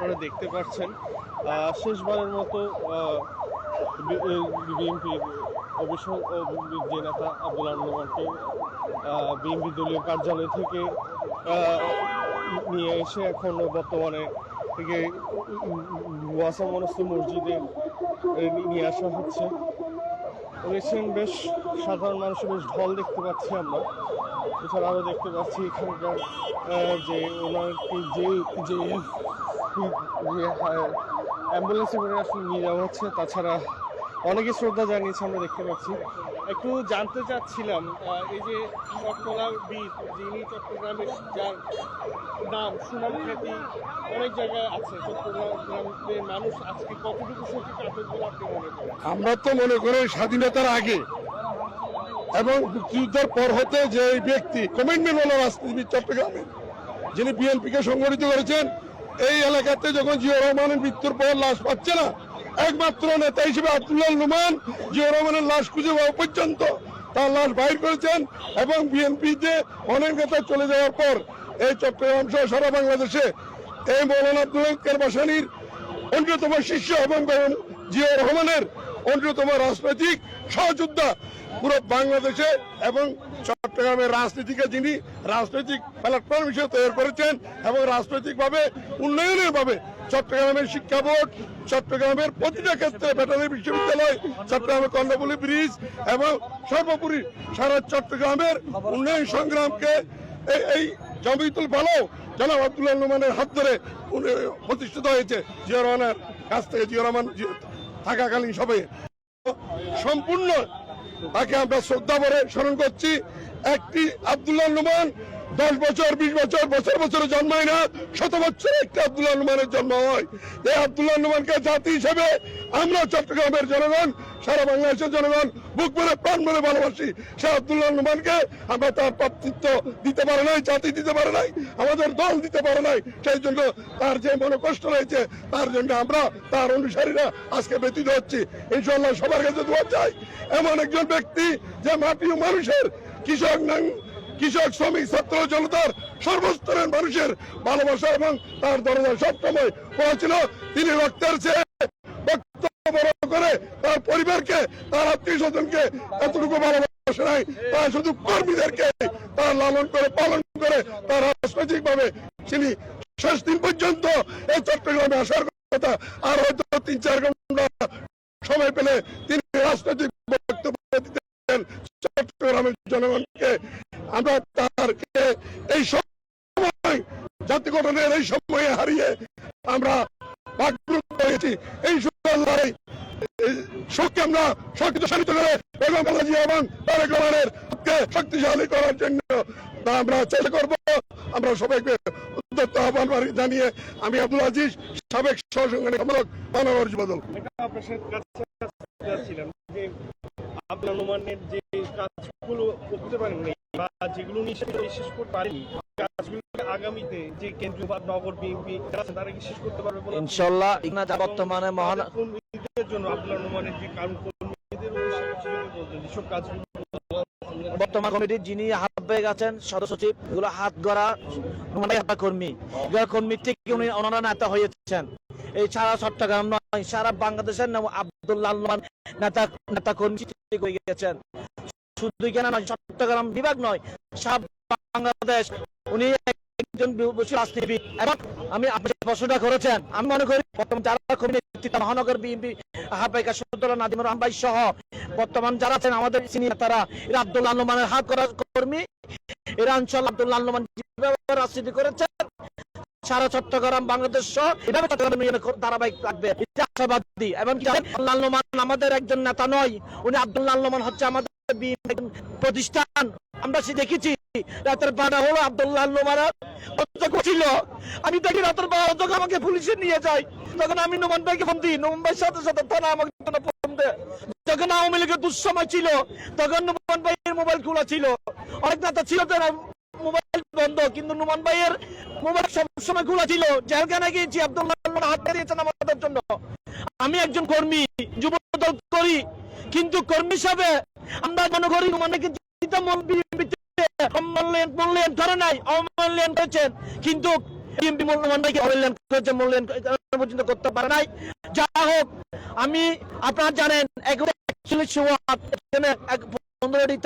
আপনারা দেখতে পাচ্ছেন। শেষবারের মতো বিএনপির অভিষেক যে নেতা আব্দুল নোমানকে বিএনপি দলীয় কার্যালয় থেকে নিয়ে এসে এখন বর্তমানে থেকে ওয়াসা মনস্ত মসজিদে নিয়ে আসা হচ্ছে। রয়েছেন বেশ সাধারণ মানুষের বেশ ঢল দেখতে পাচ্ছি আমরা। এছাড়া আরও দেখতে পাচ্ছি এখানকার যে ওনাকে যে যে অ্যাম্বুলেন্সে করে আসলে নিয়ে যাওয়া হচ্ছে। তাছাড়া অনেকে শ্রদ্ধা জানিয়েছে, আমরা দেখতে পাচ্ছি। একটু জানতে চাচ্ছিলাম এই যে চট্টলা বীর, যিনি চট্টগ্রামের যার নাম, সুনাম খ্যাতি অনেক জায়গায় আছে, চট্টগ্রামের মানুষ আজকে কতটুকু সত্যি কাটক বলে আপনি মনে করেন? আমরা তো মনে করি স্বাধীনতার আগে। এবং মুক্তিযুদ্ধের পর হতে যে ব্যক্তি, কমিটমেন্ট হলো রাজনীতিবিদ চট্টগ্রামে, যিনি বিএনপিকে সংগঠিত করেছেন এই এলাকাতে যখন জিয়া রহমানের মৃত্যুর পর লাশ পাচ্ছে না, একমাত্র নেতা হিসেবে আব্দুল্লাহ নুমান জিয়া রহমানের লাশ খুঁজে পাওয়া পর্যন্ত তার লাশ বাইর করেছেন এবং বিএনপিতে অনেক নেতা চলে যাওয়ার পর এই চট্টগ্রাম সহ সারা বাংলাদেশে এই মৌলানা আব্দুল কেরবাসানির অন্যতম শিষ্য এবং জিয়া রহমানের অন্যতম রাজনৈতিক সহযোদ্ধা পুরো বাংলাদেশে এবং চট্টগ্রামের রাজনীতিকে যিনি রাজনৈতিক প্ল্যাটফর্ম হিসেবে তৈরি করেছেন এবং রাজনৈতিকভাবে, উন্নয়নের ভাবে চট্টগ্রামের শিক্ষা বোর্ড, চট্টগ্রামের প্রতিটা ক্ষেত্রে ভেটারি বিশ্ববিদ্যালয়, চট্টগ্রামের কর্ণফুলী ব্রিজ এবং সর্বোপরি সারা চট্টগ্রামের উন্নয়ন সংগ্রামকে এই- জমিতুল ভালো জনাব আব্দুল্লাহ রহমানের হাত ধরে প্রতিষ্ঠিত হয়েছে জিয়া রহমানের কাছ থেকে, জিয়া রহমান থাকাকালীন সবাই সম্পূর্ণ তাকে আমরা শ্রদ্ধা ভরে স্মরণ করছি। একটি আব্দুল্লাহ রহমান দশ বছর, বিশ বছর বছর বছরে জন্মায় না, শত বছরে একটি আব্দুল্লাহ রহমানের জন্ম হয়। এই আব্দুল্লাহ রহমানকে জাতি হিসেবে আমরা চট্টগ্রামের জনগণ সারা বাংলাদেশের জনগণ বুক ভরে প্রাণ ভরে ভালোবাসি। সে আব্দুল্লাহ রহমানকে আমরা তার প্রাপ্তিত্ব দিতে পারে নাই, জাতি দিতে পারে নাই, আমাদের দল দিতে পারে নাই। সেই জন্য তার যে মনে কষ্ট রয়েছে, তার জন্য আমরা তার অনুসারীরা আজকে ব্যতীত হচ্ছি। ইনশাল্লাহ সবার কাছে দোয়া চাই। এমন একজন ব্যক্তি যে মাটি ও মানুষের কৃষক কৃষক, শ্রমিক, ছাত্র, জনতার সর্বস্তরের মানুষের ভালোবাসা এবং তার দরজা সবসময় পৌঁছিল। তিনি রক্তের চেয়ে বড় করে তার পরিবারকে, তার আত্মীয় স্বজনকে এতটুকু ভালোবাসে নাই। তার শুধু কর্মীদেরকে তার লালন করে, পালন করে, তার রাজনৈতিক ভাবে তিনি শেষ দিন পর্যন্ত এই চট্টগ্রামে আসার কথা। আর হয়তো তিন, চার ঘণ্টা সময় পেলে তিনি রাজনৈতিক বক্তব্য দিতেন চট্টগ্রামের জনগণকে। আমরা তারকে এই সময়, জাতি গঠনের এই সময়ে হারিয়ে আমরা এই সুন্দর শোককে আমরা শক্তিশালী করে এবং বালাজি এবং তারেক রহমানের শক্তিশালী করার জন্য তা আমরা চেষ্টা করব। আমরা সবাইকে উদ্যত আহ্বান জানিয়ে আমি আব্দুল আজিজ, সাবেক সহসংগঠনিক সম্পাদক মানবর বদল আপনার রহমানের যে কাজগুলো করতে পারেননি বা যেগুলো শেষ করতে পারেনি আগামীতে যে কেন্দ্রীয় বা নগর বিএনপি তারা কি শেষ করতে পারবে ইনশাল্লাহ বর্তমানে মহান কর্মীদের জন্য আব্দুল রহমানের যে কারণ কর্মীদের যেসব কাজগুলো বর্তমান কমিটির যিনি আহ্বায়ক আছেন সদস্য সচিব এগুলো হাত গড়া মানে কর্মী। কর্মী থেকে উনি ওনারা নেতা হয়েছেন। এই ছাড়া চট্টগ্রাম সারা বাংলাদেশের নাম আব্দুল্লাহ নেতা নেতা কর্মী গেছেন শুধু কেন নয়, চট্টগ্রাম বিভাগ নয় বাংলাদেশ। উনি একজন রাজনীতিবিদ। এবং আমি প্রশ্নটা করেছেন। আমি মনে করি বর্তমান যারা নেতৃত্ব, মহানগর বিএনপি নাদিমুর রহমান সহ বর্তমান যারা আছেন, আমাদের সিনিয়র তারা আব্দুল্লাহ হাত করা কর্মী। এরা অঞ্চল আব্দুল্লাহ রাজনীতি করেছেন সারা চট্টগ্রাম, বাংলাদেশ এভাবে ধারাবাহিক থাকবে আশাবাদী এবং আমাদের একজন নেতা নয়, উনি আব্দুল্লাহ আলমান হচ্ছে আমাদের প্রতিষ্ঠান। আমরা সে দেখেছি, রাতের বারোটা হলো আব্দুল্লাহ ছিল। আমি দেখি রাতের বারো তখন আমাকে পুলিশে নিয়ে যায়। তখন আমি নোমান ভাইকে ফোন দিই, নোমান ভাইয়ের সাথে সাথে থানা আমাকে ফোন দেয়। যখন আওয়ামী লীগের দুঃসময় ছিল, তখন নোমান ভাইয়ের মোবাইল খোলা ছিল। অনেক নেতা ছিল মোবাইল বন্ধ, কিন্তু নোমান ভাইয়ের মোবাইল সবসময় খোলা ছিল। জেলখানে গিয়েছি আব্দুল্লাহ হাত বেরিয়েছেন আমাদের জন্য। আমি একজন কর্মী যুব দল করি। কিন্তু কর্মী হিসাবে আমরা মনে করি যা হোক, আমি, আপনারা জানেন একচল্লিশ ওয়ার্ড পনেরোটি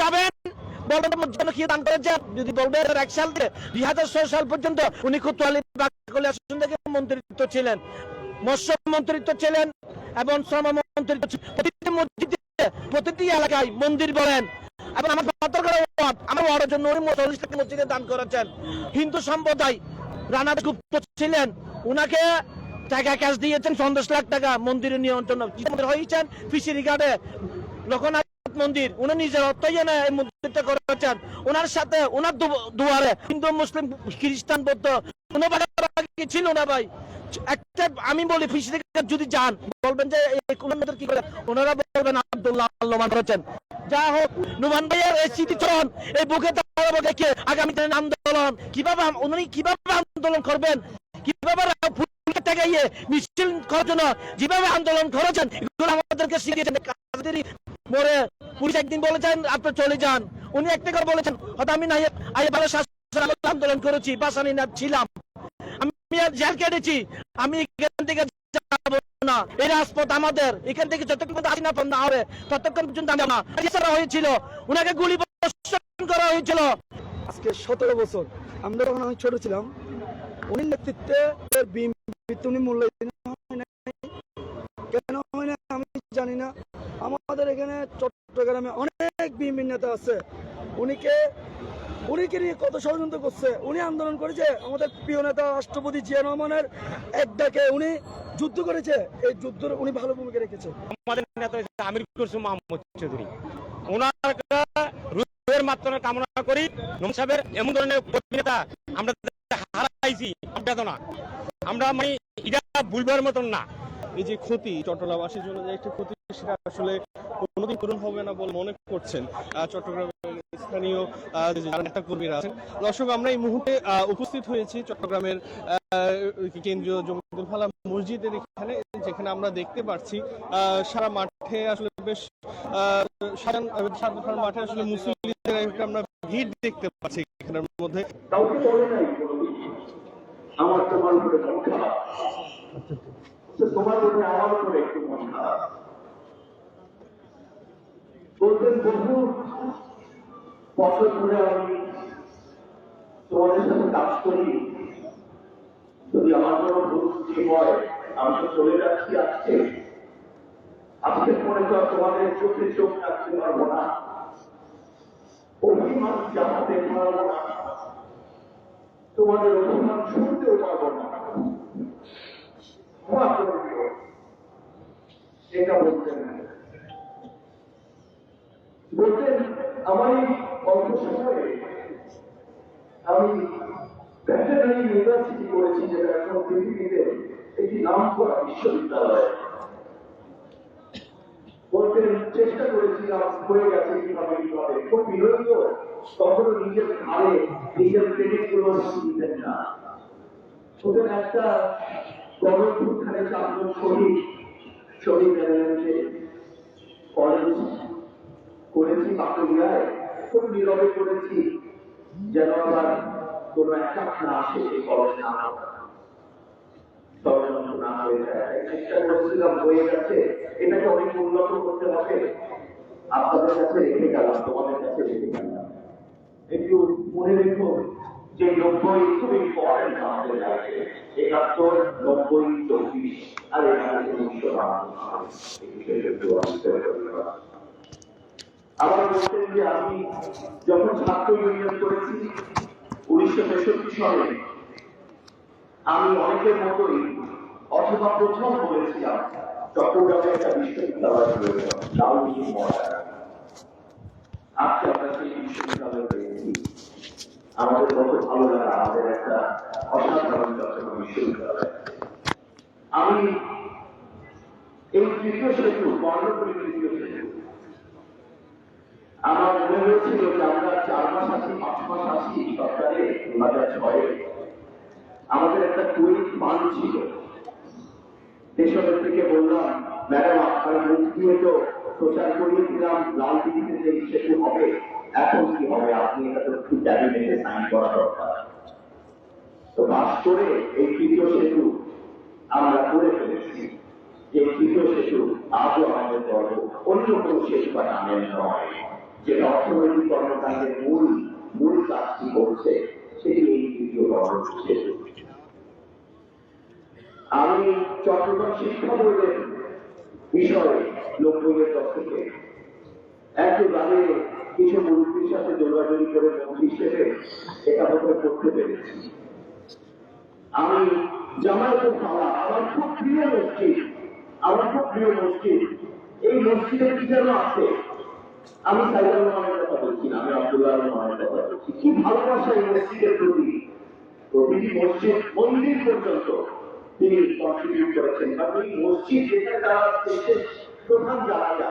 যাবেন কি দান যদি এক সাল থেকে দুই হাজার ছয় সাল পর্যন্ত উনি আসন থেকে মন্ত্রিত্ব ছিলেন। মৎস্য মন্ত্রিত্ব ছিলেন এবং শ্রম মন্ত্রিত্ব প্রতিটি প্রতিটি এলাকায় মন্দির বলেন। এবং আমার আমার ওয়ার্ডের জন্য উনি চল্লিশ মসজিদে দান করেছেন। হিন্দু সম্প্রদায়, রানা গুপ্ত ছিলেন। উনাকে টাকা ক্যাশ দিয়েছেন পঞ্চাশ লাখ টাকা মন্দিরের নিয়ন্ত্রণ। হয়েছেন? ফিশারি ঘাটে লোকনাথ মন্দির, উনি নিজের মন্দিরটা করেছেন। ওনার সাথে ওনার দুয়ারে হিন্দু, মুসলিম, খ্রিস্টান, বৌদ্ধ, কোনো ছিল না ভাই। একটা আমি বলি যদি যান, বলবেন যে কি করে? ওনারা বলবেন, আব্দুল্লাহ করেছেন। যা হোক, নুমান ভাইয়ের এই স্মৃতিচরণ এই বুকে দেখে আগামী দিনের আন্দোলন কীভাবে উনি কীভাবে আন্দোলন করবেন? কীভাবে মিছিল করার জন্য যেভাবে আন্দোলন করেছেন, এগুলো আমাদেরকে শিখিয়েছেন। মরে পুলিশ একদিন বলেছেন, আপনি চলে যান। উনি একটা বলেছেন, হয়তো আমি নাই আন্দোলন করেছি, বাসানি না, ছিলাম। আমি জেল কেটেছি, আমি এখান থেকে সতেরো বছর, আমরা ছোট ছিলাম উনি কেন হয় না আমি জানি না। আমাদের এখানে চট্টগ্রামে অনেক নেতা আছে। উনিকে উনিকে নিয়ে কত ষড়যন্ত্র করছে। উনি আন্দোলন করেছে। আমাদের প্রিয় নেতা রাষ্ট্রপতি জিয়া রহমানের উনি যুদ্ধ করেছে। এই যুদ্ধ উনি ভালো ভূমিকা রেখেছে। আমাদের নেতা আমির কুরসুম মোহাম্মদ চৌধুরী। ওনার রুহের মাত্রা কামনা করি। সাহেবের এমন ধরনের নেতা আমরা হারাইছি আমরা তো না। আমরা মানে এটা ভুলবার মতন না। এই যে ক্ষতি চট্টগ্রামবাসীর জন্য যে একটি ক্ষতি সেটা আসলে কোনোদিন পূরণ হবে না বলে মনে করছেন আহ, চট্টগ্রামের স্থানীয় আহ, নেতা কর্মীরা আছেন। দর্শক আমরা এই মুহূর্তে আহ, উপস্থিত হয়েছি চট্টগ্রামের আহ, কেন্দ্রীয় জমিদুল ফালা মসজিদের এখানে যেখানে আমরা দেখতে পাচ্ছি আহ, সারা মাঠে আসলে বেশ সারা মাঠে আসলে মুসলিমদের একটা আমরা ভিড় দেখতে পাচ্ছি এখানের মধ্যে কাউকে বলে নাই কোনোদিন আমার তোমার উপরে মন খারাপ। তোমার উপরে আমার উপরে একটু মন খারাপ। বলতেন বন্ধু, বছর ধরে আমি তোমাদের সাথে কাজ করি। যদি আমার কোনো ভুল ত্রুটি হয়, আমি তো চলে যাচ্ছি আজকে। আজকের পরে তো তোমাদের চোখে চোখ রাখতে পারব না। অভিমান জানাতে পারব না তোমাদের অভিমান শুনতেও পারব না। এটা বলতেন বলতেন আমার এই অল্প সময়ে আমি ভেটেনারি ইউনিভার্সিটি করেছি, যেটা এখন পৃথিবীতে একটি নাম করা বিশ্ববিদ্যালয়। বলতে চেষ্টা করেছিলাম হয়ে গেছে কীভাবে কীভাবে খুব বিরোধী তখন নিজের ঘাড়ে নিজের ক্রেডিটগুলো দিতেন না। ওদের একটা গণপুরখানে চারজন শহীদ শহীদ এলাকাতে কলেজ করেছি বাকুলিয়ায়। খুব নীরবে করেছি যেন আবার কোনো একটা না আসে সেই কলেজ না এটাকে অনেক উন্নত করতে হবে। আপনাদের কাছে রেখে গেলাম, তোমাদের কাছে রেখে একটু মনে রেখো যে নব্বই খুব ইম্পর্টেন্ট আমাদের লাইফে একাত্তর, নব্বই, চব্বিশ, আর এখানে উনিশশো আবার বলতেন যে আমি যখন ছাত্র ইউনিয়ন করেছি, উনিশশো তেষট্টি সালে, আমি অনেকের মতোই অথবা প্রথম বলেছিলাম চট্টগ্রামে একটা বিশ্ববিদ্যালয় প্রয়োজন তাও নিয়ে আজকে আমরা সেই বিশ্ববিদ্যালয় আমাদের কত ভালো লাগা আমাদের একটা অসাধারণ চট্টগ্রাম বিশ্ববিদ্যালয়। আমি এই তৃতীয় সেতু তৃতীয় সেতু, আমার মনে হয়েছিল যে আমরা চার মাস পাঁচ মাস দু হাজার ছয়ে আমাদের একটা ছিল। দেশের থেকে বললাম, ম্যাডাম, আপনার মুখ দিয়ে তো প্রচার করিয়েছিলাম লাল টিভিতে যে সেতু হবে এখন কি হবে? আপনি এটা তো একটু ক্যাবিনেটে সাইন করা দরকার। তো বাস করে এই তৃতীয় সেতু আমরা করে ফেলেছি। এই তৃতীয় সেতু আজও আমাদের গর্ব। অন্য কোনো সেতু বা নামের নয়, যেটা অর্থনৈতিক কর্মকাণ্ডের মূল মূল কাজটি করছে, সেটি এই তৃতীয় বড় সেতু। আমি চট্টগ্রাম শিক্ষা বোর্ডের বিষয়ে নব্বইয়ের দশকে একেবারে কিছু মুরব্বীর সাথে যোগাযোগ করে মন্ত্রী হিসেবে এটা বোধহয় করতে পেরেছি। আমি জামায়াতুল ফালা আমার খুব প্রিয় মসজিদ, আমার খুব প্রিয় মসজিদ। এই মসজিদে কি যেন আছে? আমি সাইদুর রহমানের কথা বলছি আমি আব্দুল্লাহ রহমানের কথা বলছি। কি ভালোবাসা এই মসজিদের প্রতি? প্রতিটি মসজিদ মন্দির পর্যন্ত তিনি কন্ট্রিবিউট করেছেন। কারণ এই মসজিদ যেটা তারা দেশের প্রধান জায়গা।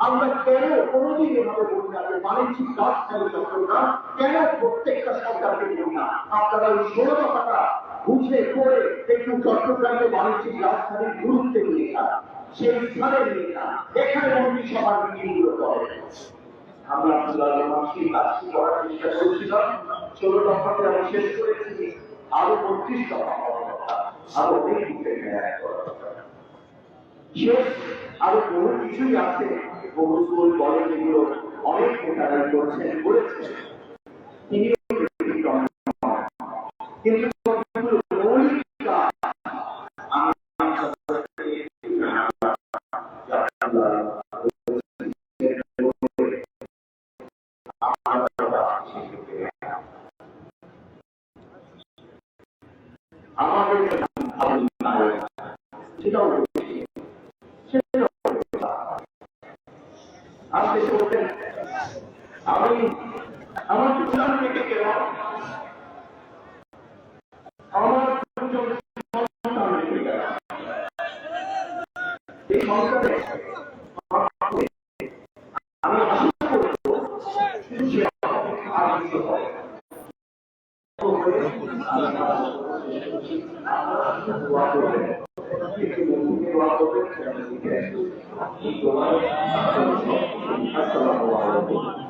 আমরা কেন কোনোদিন এভাবে বলি না যে বাণিজ্যিক রাজধানী চট্টগ্রাম কেন প্রত্যেকটা সরকারকে বলি না? আপনারা ওই ষোলো দফাটা বুঝে করে একটু চট্টগ্রামে বাণিজ্যিক রাজধানীর গুরুত্বে নিয়ে যান। সেই স্থানে নিয়ে যান। এখানে মিটিংগুলো করে আমরা আব্দুল্লাহ কাজটি করার চেষ্টা ষোলো দফাতে আমি শেষ করেছি। আরও বত্রিশ দফা আরও অনেক শেষ, আরও বহু কিছুই আছে বহু স্কুল যেগুলো অনেক নেতারাই করছেন করেছেন 你做啊？你做啊？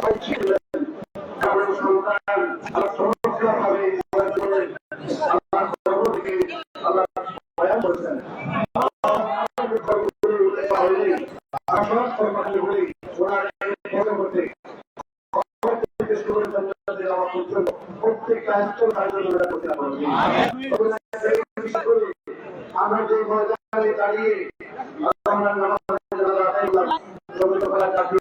পড়ছে, আমার সন্তান আমার সমস্যা ভাবে আল্লাহ সর্বদিকে আল্লাহ বয়ান করছেন প্রত্যেকটা স্তর কার্যকর করতে আমরা যে ময়দানে দাঁড়িয়ে নামাজ আদায় করলাম সমস্ত করা জাতীয়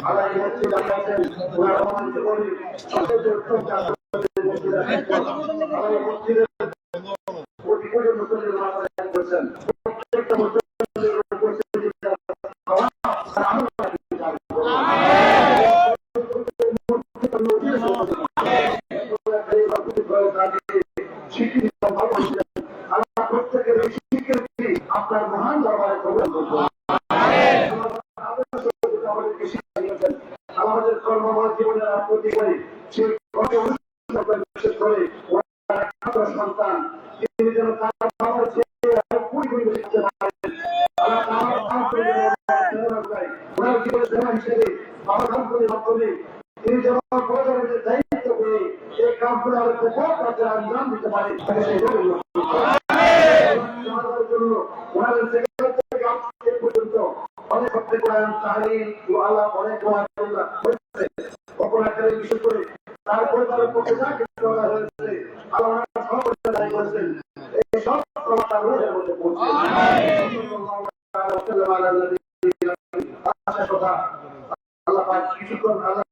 আদায় হচ্ছে জানাচ্ছেন ওনারা মন্ত্রী বলি আমাদের মসজিদের কোটি কোটি মুসলিম নামাজ আদায় করছেন প্রত্যেকটা মুসলিমের উপস্থিতি স্বীকৃতি আল্লাহ প্রত্যেকের এই স্বীকৃতি আপনার মহান দরবারে গ্রহণ করব আমাদেরকে শিক্ষা দিয়েছেন আমাদের কর্মময় জীবনের প্রতি করে সেই কত অনুষ্ঠান করে বিশেষ করে ওনার একমাত্র সন্তান তিনি যেন তার বাবার চেয়ে আরও কুড়ি গুণ বেশি শিখতে পারেন আল্লাহ আমার দান করে যেন প্রেরণা চাই ওনার হিসেবে বাবা করে মাধ্যমে তিনি দায়িত্ব করে এই কামগুলো আঞ্জাম দিতে পারে। তারপরে তার করা হয়েছে। আল্লাহ সব দায়ী করেছেন। এই সব প্রমাণ তার মধ্যে কথা আল্লাহ কিছুক্ষণ আল্লাহ